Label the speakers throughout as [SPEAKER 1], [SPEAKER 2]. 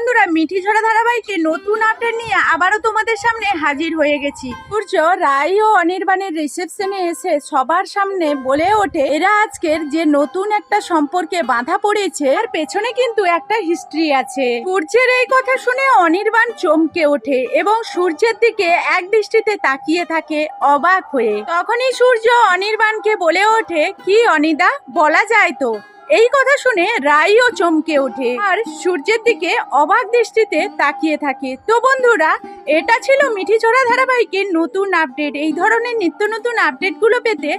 [SPEAKER 1] বন্ধুরা, মিঠি ঝরা ধারাবাহিকে নতুন আপডেট নিয়ে আবারও তোমাদের সামনে হাজির হয়ে গেছি। সূর্য রায় ও অনির্বাণের রিসেপশনে এসে সবার সামনে বলে ওঠে, এরা আজকের যে নতুন একটা সম্পর্কে বাঁধা পড়েছে আর পেছনে কিন্তু একটা হিস্ট্রি আছে। সূর্যের এই কথা শুনে অনির্বাণ চমকে ওঠে এবং সূর্যের দিকে এক দৃষ্টিতে তাকিয়ে থাকে অবাক হয়ে। তখনই সূর্য অনির্বাণকে বলে ওঠে, কি অনিদা? বলা যায় তো। এই কথা শুনে রাইও চমকে ওঠে। আর সূর্যের দিকে অবাক দৃষ্টিতে তাকিয়ে থাকে। তো বন্ধুরা, এটা ছিল মিঠি ছড়া ধারাবাহিকের নতুন আপডেট। এই ধরনের নিত্য নতুন আপডেটগুলো পেতে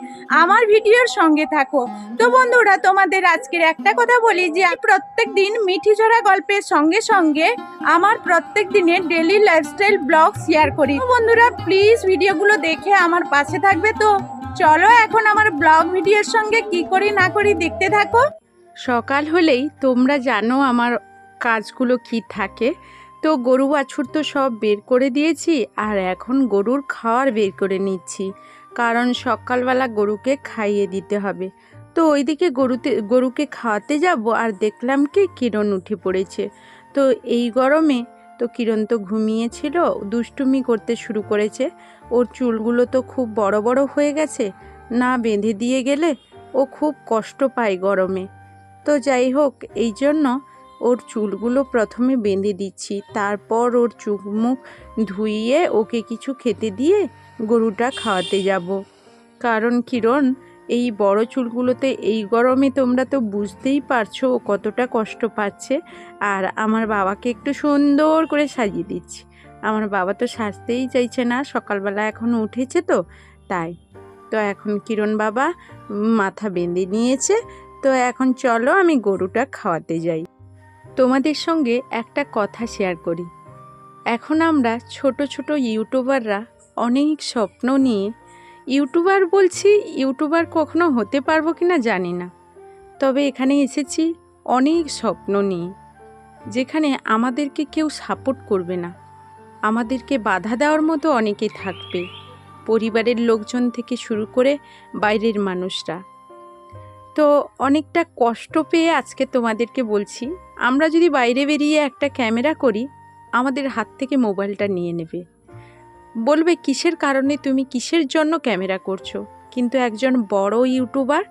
[SPEAKER 1] আমার ভিডিওর সঙ্গে থাকো। তো বন্ধুরা, তোমাদের আজকের একটা কথা বলি যে, প্রত্যেক দিন মিঠি ছড়া গল্পের সঙ্গে সঙ্গে আমার প্রত্যেক দিনের ডেলি লাইফস্টাইল ব্লগ শেয়ার করি। বন্ধুরা প্লিজ ভিডিওগুলো দেখে আমার পাশে থাকবে তো। চলো এখন আমার ব্লগ ভিডিওর সঙ্গে কি করি না করি দেখতে থাকো। সকাল হলেই তোমরা জানো আমার কাজগুলো কি থাকে। তো গরু বাছুর তো সব বের করে দিয়েছি আর এখন গরুর খাওয়ার বের করে নিচ্ছি। কারণ সকালবেলা গরুকে খাইয়ে দিতে হবে। তো ওইদিকে গরুতে, গরুকে খাওয়াতে যাব আর দেখলাম কি কিরণ উঠে পড়েছে। তো এই গরমে তো কিরণ তো ঘুমিয়েছিল, দুষ্টুমি করতে শুরু করেছে। ওর চুলগুলো তো খুব বড় বড় হয়ে গেছে, না বেঁধে দিয়ে গেলে ও খুব কষ্ট পায় গরমে। তো যাই হোক, এই জন্য ওর চুলগুলো প্রথমে বেঁধে দিচ্ছি। তারপর ওর চুখ মুখ ধুইয়ে ওকে কিছু খেতে দিয়ে গরুটা খাওয়াতে যাব। কারণ কিরণ, এই বড় চুলগুলোতে এই গরমে তোমরা তো বুঝতেই পারছ ও কতটা কষ্ট পাচ্ছে। আর আমার বাবাকে একটু সুন্দর করে সাজিয়ে দিচ্ছি। আমার বাবা তো সাজতেই চাইছে না, সকালবেলা এখন উঠেছে তো, তাই। তো এখন কিরণ বাবা মাথা বেঁধে নিয়েছে তো এখন চলো আমি গরুটা খাওয়াতে যাই। তোমাদের সঙ্গে একটা কথা শেয়ার করি। এখন আমরা ছোট ছোট ইউটিউবাররা অনেক স্বপ্ন নিয়ে, ইউটিউবার বলছি ইউটিউবার কখনো হতে পারব কি না জানি না। তবে এখানে এসেছি অনেক স্বপ্ন নিয়ে, যেখানে আমাদেরকে কেউ সাপোর্ট করবে না। আমাদেরকে বাধা দেওয়ার মতো অনেকে থাকবে। পরিবারের লোকজন থেকে শুরু করে বাইরের মানুষরা। তো অনেকটা কষ্ট পেয়ে আজকে তোমাদেরকে বলছি, আমরা যদি বাইরে বেরিয়ে একটা ক্যামেরা করি, আমাদের হাত থেকে মোবাইলটা নিয়ে নেবে। বলবে, কিসের কারণে তুমি কিসের জন্য ক্যামেরা করছ? কিন্তু একজন বড় ইউটিউবার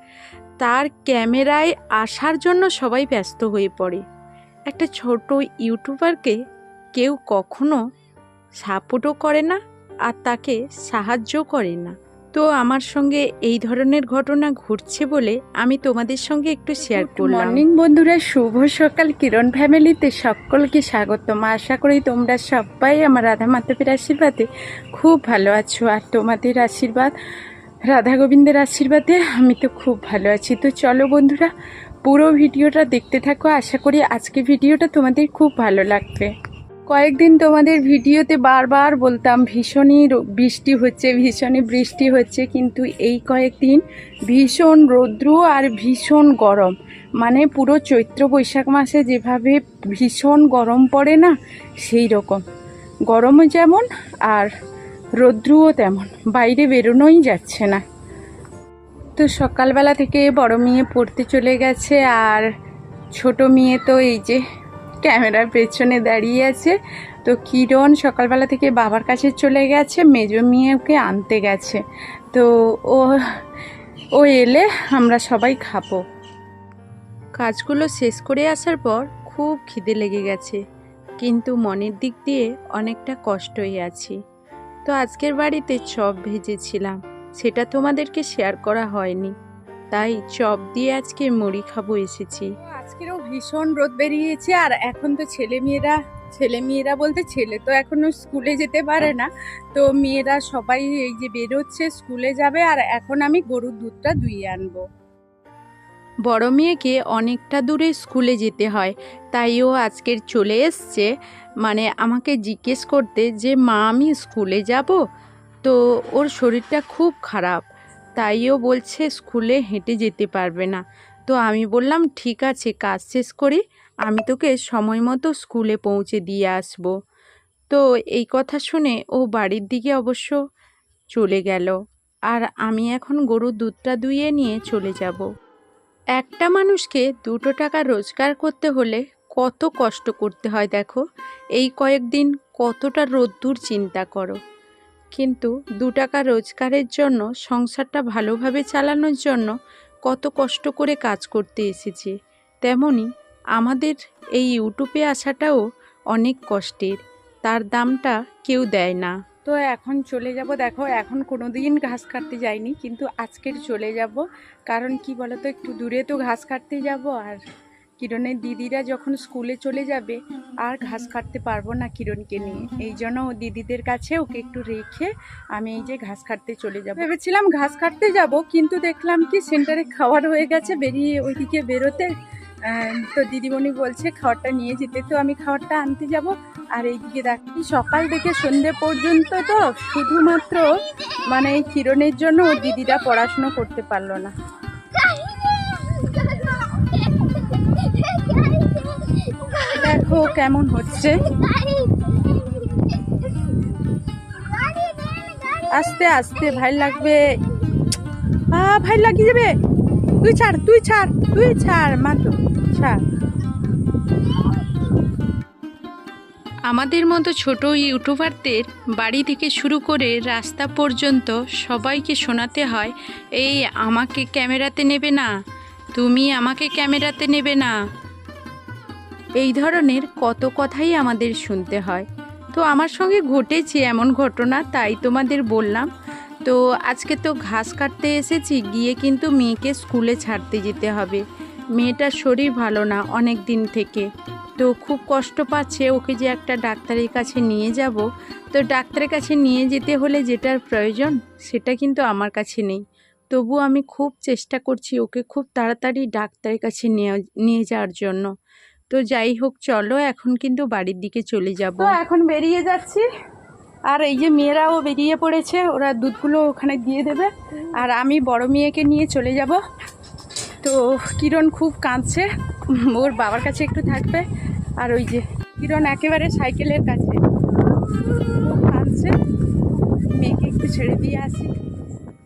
[SPEAKER 1] তার ক্যামেরায় আসার জন্য সবাই ব্যস্ত হয়ে পড়ে। একটা ছোট ইউটিউবারকে কেউ কখনো সাপোর্টও করে না আর তাকে সাহায্য করে না। তো আমার সঙ্গে এই ধরনের ঘটনা ঘটছে বলে আমি তোমাদের সঙ্গে একটু শেয়ার করলাম। মর্নিং বন্ধুরা শুভ সকাল। কিরণ ফ্যামিলিতে সকলকে স্বাগতম। আশা করি তোমরা সবাই আমার রাধা মাধবের আশীর্বাদে খুব ভালো আছো। আর তোমাদের আশীর্বাদ রাধা গোবিন্দের আশীর্বাদে আমি তো খুব ভালো আছি। তো চলো বন্ধুরা পুরো ভিডিওটা দেখতে থাকো। আশা করি আজকে ভিডিওটা তোমাদের খুব ভালো লাগবে। কয়েকদিন তোমাদের ভিডিওতে বারবার বলতাম, ভীষণই বৃষ্টি হচ্ছে, ভীষণই বৃষ্টি হচ্ছে, কিন্তু এই কয়েকদিন ভীষণ রৌদ্র আর ভীষণ গরম। মানে পুরো চৈত্র বৈশাখ মাসে যেভাবে ভীষণ গরম পড়ে না, সেই রকম। গরমও যেমন আর রৌদ্রও তেমন, বাইরে বেরোনোই যাচ্ছে না। তো সকালবেলা থেকে বড় মেয়ে পড়তে চলে গেছে আর ছোট মেয়ে তো এই যে ক্যামেরার পেছনে দাঁড়িয়ে আছে। তো কিরণ সকালবেলা থেকে বাবার কাছে চলে গেছে, মেজো মেয়ে ওকে আনতে গেছে। তো ও ও এলে আমরা সবাই খাব। কাজগুলো শেষ করে আসার পর খুব খিদে লেগে গেছে, কিন্তু মনের দিক দিয়ে অনেকটা কষ্টই আছি। তো আজকের বাড়িতে চপ ভেজেছিলাম, সেটা তোমাদেরকে শেয়ার করা হয়নি। তাই চপ দিয়ে আজকে মুড়ি খাব এসেছি। আজকেরও ভীষণ রোদ বেরিয়েছে আর এখন তো ছেলে মেয়েরা ছেলে মেয়েরা বলতে ছেলে তো এখনও স্কুলে যেতে পারে না। তো মেয়েরা সবাই এই যে বেরোচ্ছে স্কুলে যাবে আর এখন আমি গরুর দুধটা দুইয়ে আনব। বড় মেয়েকে অনেকটা দূরে স্কুলে যেতে হয় তাই ও আজকের চলে এসছে। মানে আমাকে জিজ্ঞেস করতে যে মা আমি স্কুলে যাব? তো ওর শরীরটা খুব খারাপ। তাইও বলছে স্কুলে হেঁটে যেতে পারবে না। তো আমি বললাম, ঠিক আছে, কাজ শেষ করি, আমি তোকে সময় মতো স্কুলে পৌঁছে দিয়ে আসব। তো এই কথা শুনে ও বাড়ির দিকে অবশ্য চলে গেল। আর আমি এখন গরুর দুধটা দুইয়ে নিয়ে চলে যাব। একটা মানুষকে দুটো টাকা রোজগার করতে হলে কত কষ্ট করতে হয় দেখো। এই কয়েকদিন কতটা রোদ্দুর চিন্তা করো। কিন্তু দু টাকা রোজগারের জন্য, সংসারটা ভালোভাবে চালানোর জন্য কত কষ্ট করে কাজ করতে এসেছি। তেমনি আমাদের এই ইউটিউবে আসাটাও অনেক কষ্টের, তার দামটা কেউ দেয় না। তো এখন চলে যাব, দেখো এখন কোনো দিন ঘাস কাটতে যাইনি, কিন্তু আজকের চলে যাব। কারণ কি বলতো, একটু দূরে তো ঘাস কাটতে যাব আর কিরণের দিদিরা যখন স্কুলে চলে যাবে, আর ঘাস কাটতে পারব না কিরণকে নিয়ে। এই জন্য ও দিদিদের কাছে ওকে একটু রেখে আমি এই যে ঘাস কাটতে চলে যাব। ভেবেছিলাম ঘাস কাটতে যাব, কিন্তু দেখলাম কি সেন্টারে খাওয়ার হয়ে গেছে, বেরিয়ে ওইদিকে বেরোতে। তো দিদিমণি বলছে খাবারটা নিয়ে যেতে তো আমি খাবারটা আনতে যাব। আর এইদিকে দেখি সকাল থেকে সন্ধে পর্যন্ত তো শুধুমাত্র মানে কিরণের জন্য ও দিদিরা পড়াশুনো করতে পারল না। দেখো কেমন হচ্ছে। আস্তে আস্তে ভাই লাগবে। আ ভাই লাগিয়ে যাবে তুই ছাড় তুই ছাড় তুই ছাড়, মাত্র ছাড়। আমাদের মতো ছোট ইউটিউবারদের বাড়ি থেকে শুরু করে রাস্তা পর্যন্ত সবাইকে শোনাতে হয়, এই, আমাকে ক্যামেরাতে নেবে না। তুমি আমাকে ক্যামেরাতে নেবে না। এই ধরনের কত কথাই আমাদের শুনতে হয়। তো আমার সঙ্গে ঘটেছে এমন ঘটনা, তাই তোমাদের বললাম। তো আজকে তো ঘাস কাটতে এসেছি, গিয়ে কিন্তু মেয়েকে স্কুলে ছাড়তে যেতে হবে। মেয়েটার শরীর ভালো না অনেক দিন থেকে। তো খুব কষ্ট পাচ্ছে, ওকে যে একটা ডাক্তারের কাছে নিয়ে যাব। তো ডাক্তারের কাছে নিয়ে যেতে হলে যেটার প্রয়োজন, সেটা কিন্তু আমার কাছে নেই। তবু আমি খুব চেষ্টা করছি ওকে খুব তাড়াতাড়ি ডাক্তারের কাছে নিয়ে নিয়ে যাওয়ার জন্য। তো যাই হোক চলো এখন কিন্তু বাড়ির দিকে চলে যাব। তো এখন বেরিয়ে যাচ্ছি। আর এই যে মেয়েরাও বেরিয়ে পড়েছে ওরা দুধগুলো ওখানে দিয়ে দেবে। আর আমি বড় মেয়েকে নিয়ে চলে যাব। তো কিরণ খুব কাঁদছে ওর বাবার কাছে একটু থাকবে। আর ওই যে কিরণ একেবারে সাইকেলের কাছে। কাঁদছে। মেয়েকে একটু ছেড়ে দিয়ে আসি।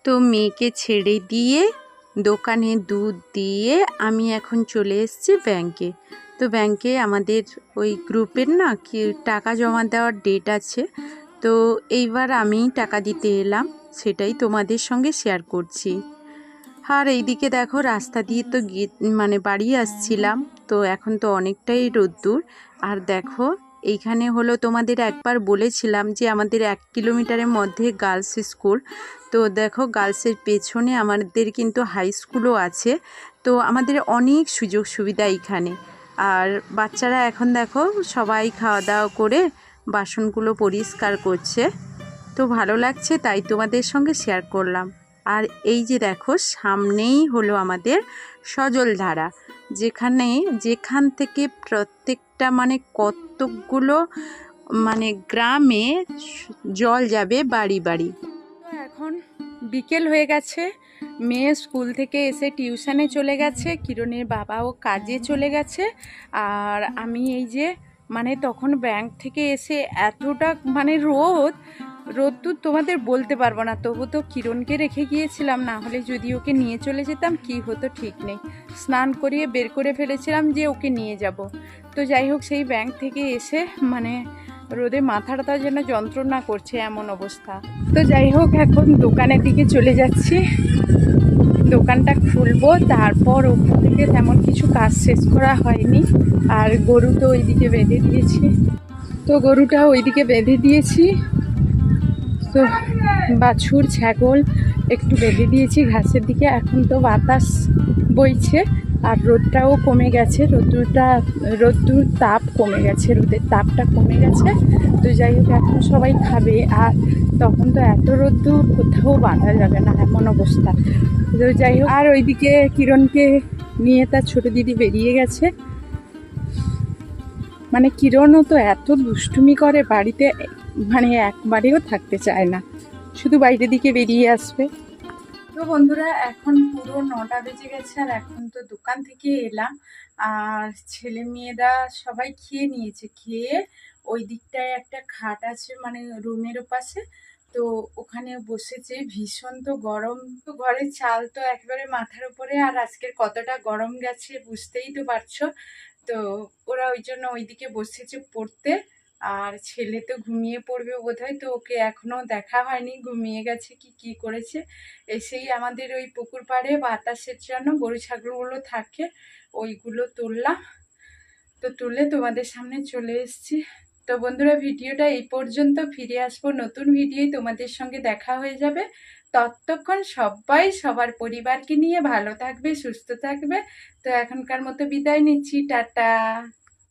[SPEAKER 1] তো মেয়েকে ছেড়ে দিয়ে দোকানে দুধ দিয়ে আমি এখন চলে এসেছি ব্যাংকে। তো ব্যাংকে আমাদের ওই গ্রুপের না কি টাকা জমা দেওয়ার ডেট আছে। তো এইবার আমি টাকা দিতে এলাম, সেটাই তোমাদের সঙ্গে শেয়ার করছি। আর এইদিকে দেখো রাস্তা দিয়ে তো গিয়ে মানে বাড়ি আসছিলাম, তো এখন তো অনেকটাই রোদ্দুর। আর দেখো এইখানে হলো তোমাদের একবার বলেছিলাম যে আমাদের এক কিলোমিটারের মধ্যে গার্লস স্কুল তো দেখো গার্লসের পেছনে আমাদের কিন্তু হাই স্কুলও আছে। তো আমাদের অনেক সুযোগ সুবিধা এইখানে। আর বাচ্চারা এখন দেখো সবাই খাওয়া দাওয়া করে বাসনগুলো পরিষ্কার করছে। তো ভালো লাগছে, তাই তোমাদের সঙ্গে শেয়ার করলাম। আর এই যে দেখো, সামনেই হলো আমাদের সজলধারা যেখানে, যেখান থেকে প্রত্যেকটা মানে কতকগুলো মানে গ্রামে জল যাবে বাড়ি বাড়ি। এখন বিকেল হয়ে গেছে মেয়ে স্কুল থেকে এসে টিউশানে চলে গেছে, কিরণের বাবাও কাজে চলে গেছে। আর আমি এই যে মানে তখন ব্যাংক থেকে এসে এতটা মানে রোদ রোদ তো তোমাদের বলতে পারব না। তবু তো কিরণকে রেখে গিয়েছিলাম, না হলে যদি ওকে নিয়ে চলে যেতাম, কি হতো ঠিক নেই। স্নান করিয়ে বের করে ফেলেছিলাম যে ওকে নিয়ে যাব। তো যাই হোক, সেই ব্যাংক থেকে এসে মানে রোদে মাথাটা যেন যন্ত্রণা করছে এমন অবস্থা। তো যাই হোক, এখন দোকানের দিকে চলে যাচ্ছি। দোকানটা খুলবো, তারপর ওখান থেকে তেমন কিছু কাজ শেষ করা হয়নি। আর গরু তো ওইদিকে বেঁধে দিয়েছি। তো গরুটা ওইদিকে বেঁধে দিয়েছি। তো বাছুর, ছাগল একটু বেঁধে দিয়েছি। ঘাসের দিকে এখন তো বাতাস বইছে। আর রোদটাও কমে গেছে রোদ্দুরটা রোদ্দুর তাপ কমে গেছে, রোদের তাপটা কমে গেছে। তো যাই হোক, এখন সবাই খাবে, আর তখন তো এত রোদ্দুর কোথাও বাঁধা যাবে না, এমন অবস্থা। তো যাই হোক, আর ওইদিকে কিরণকে নিয়ে তার ছোট দিদি বেরিয়ে গেছে। মানে কিরণও তো এত দুষ্টুমি করে, বাড়িতে মানে একবারেও থাকতে চায় না। শুধু বাইরের দিকে বেরিয়ে আসবে। তো বন্ধুরা, এখন পুরো নটা বেজে গেছে আর এখন তো দোকান থেকে এলাম। আর ছেলে মেয়েরা সবাই খেয়ে নিয়েছে। খেয়ে ওই দিকটায় একটা খাট আছে মানে রুমের পাশে তো ওখানে বসেছে। ভীষণ তো গরম। তো ঘরের চাল তো একেবারে মাথার উপরে আর আজকের কতটা গরম গেছে বুঝতেই তো পারছ। তো ওরা ওই জন্য ওইদিকে বসেছে পড়তে। আর ছেলে তো ঘুমিয়ে পড়বে বোধহয়, তো ওকে এখনও দেখা হয়নি, ঘুমিয়ে গেছে কি কি করেছে। এসেই আমাদের ওই পুকুর পাড়ে বাতাসের জন্য গরু, ছাগলগুলো থাকে, ওইগুলো তুললাম। তো তুলে তোমাদের সামনে চলে এসেছি। তো বন্ধুরা, ভিডিওটা এই পর্যন্ত, ফিরে আসব নতুন ভিডিওই তোমাদের সঙ্গে দেখা হয়ে যাবে। ততক্ষণ সবাই, সবার পরিবারকে নিয়ে ভালো থাকবে, সুস্থ থাকবে। তো এখনকার মতো বিদায় নিচ্ছি, টাটা।